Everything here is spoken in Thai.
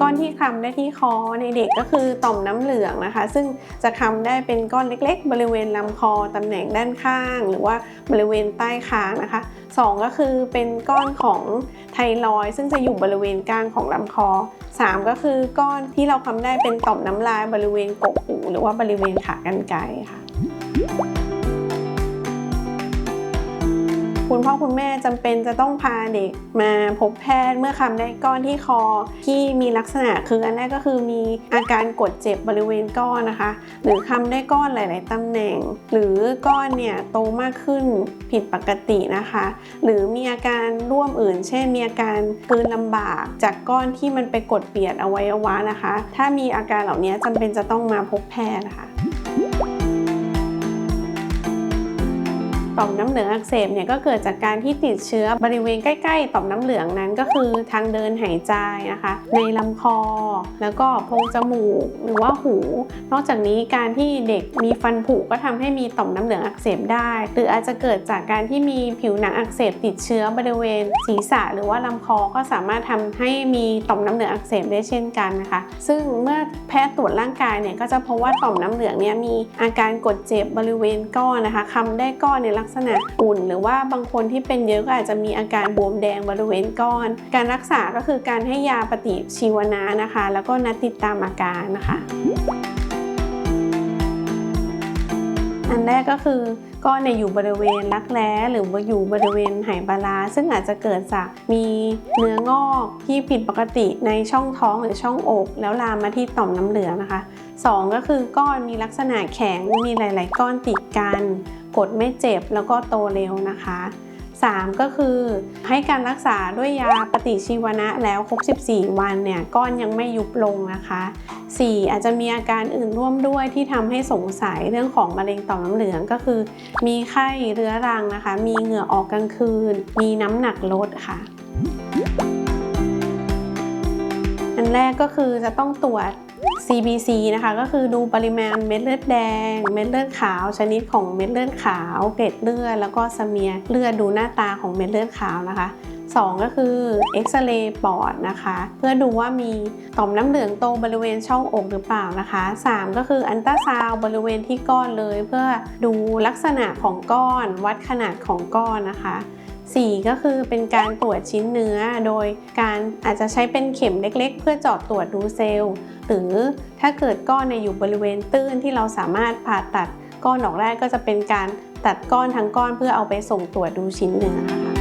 ก้อนที่คลำได้ที่คอในเด็กก็คือต่อมน้ำเหลืองนะคะ ซึ่งจะคลำได้เป็นก้อนเล็ก ๆ บริเวณลำคอตำแหน่งด้านข้าง หรือว่าบริเวณใต้คางนะคะสองก็คือเป็นก้อนของไทรอยซึ่งจะอยู่บริเวณกลางของลำคอสามก็คือก้อนที่เราคำได้เป็นต่อมน้ำลายบริเวณกกหูหรือว่าบริเวณขากรรไกรค่ะ คุณพ่อคุณแม่จำเป็นจะต้องพาเด็กมาพบแพทย์เมื่อคำได้ก้อนที่คอที่มีลักษณะคืออันแรกก็คือมีอาการกดเจ็บบริเวณก้อนนะคะ หรือคำได้ก้อนหลาย ๆตำแหน่ง หรือก้อนเนี่ยโตมากขึ้นผิดปกตินะคะ หรือมีอาการร่วมอื่น เช่น มีอาการกืนลำบาก จากก้อนที่มันไปกดเปียดอวัยวะนะคะ ถ้ามีอาการเหล่านี้จำเป็นจะต้องมาพบแพทย์นะคะ ต่อมน้ำเหลืองอักเสบเนี่ยก็เกิดจากการที่ติดเชื้อบริเวณใกล้ๆ ต่อมน้ำเหลืองนั้นก็คือทางเดินหายใจนะคะ ในลำคอ แล้วก็โพรงจมูกหรือว่าหู นอกจากนี้การที่เด็กมีฟันผุก็ทำให้มีต่อมน้ำเหลืองอักเสบได้ หรืออาจจะเกิดจากการที่มีผิวหนังอักเสบติดเชื้อบริเวณศีรษะ หรือว่าลำคอก็สามารถทำให้มีต่อมน้ำเหลืองอักเสบได้เช่นกันนะคะ ซึ่งเมื่อแพทย์ตรวจร่างกายเนี่ยก็จะพบว่าต่อมน้ำเหลืองเนี่ยมีอาการกดเจ็บบริเวณก้อนนะคะคำได้ก้อนในลักษณะอุ่น หรือว่าบางคนที่เป็นเยอะก็อาจจะมีอาการบวมแดงบริเวณก้อน การรักษาก็คือการให้ยาปฏิชีวนะนะคะ แล้วก็นัดติดตามอาการนะคะ อันแรกก็คือก้อนเนี่ยอยู่บริเวณรักแร้หรือว่าอยู่บริเวณไหปลาร้าซึ่งอาจจะเกิดจากมีเนื้องอกที่ผิดปกติในช่องท้องหรือช่องอก แล้วลามมาที่ต่อมน้ำเหลืองนะคะสองก็คือก้อนมีลักษณะแข็งมีหลาย ๆ ก้อนติดกัน กดไม่เจ็บแล้วก็โตเร็วนะคะ 3 ก็คือให้การรักษาด้วยยาปฏิชีวนะแล้วครบ 14 วันเนี่ยก้อนยังไม่ยุบลงนะคะ 4 อาจจะมีอาการอื่นร่วมด้วยที่ทำให้สงสัยเรื่องของมะเร็งต่อมน้ำเหลืองก็คือ มีไข้เรื้อรังนะคะ มีเหงื่อออกกลางคืน มีน้ำหนักลดค่ะอันแรกก็คือจะต้องตรวจ CBC นะคะ ก็คือดูปริมาณเม็ดเลือดแดง เม็ดเลือดขาว ชนิดของเม็ดเลือดขาว เกล็ดเลือด แล้วก็สเมียเลือดดูหน้าตาของเม็ดเลือดขาวนะคะ 2 ก็คือเอ็กซเรย์ปอดนะคะ เพื่อดูว่ามีต่อมน้ำเหลืองโตบริเวณช่องอกหรือเปล่านะคะ 3 ก็คืออันตราซาวบริเวณที่ก้อนเลย เพื่อดูลักษณะของก้อน วัดขนาดของก้อนนะคะ 4 ก็คือเป็นการตรวจชิ้นเนื้อ โดยการอาจจะใช้เป็นเข็มเล็กๆ เพื่อเจาะตรวจดูเซลล์ หรือถ้าเกิดก้อนในอยู่บริเวณตื้นที่เราสามารถผ่าตัดก้อนออกได้ก็จะเป็นการตัดก้อนทั้งก้อนเพื่อเอาไปส่งตรวจดูชิ้นเนื้อค่ะ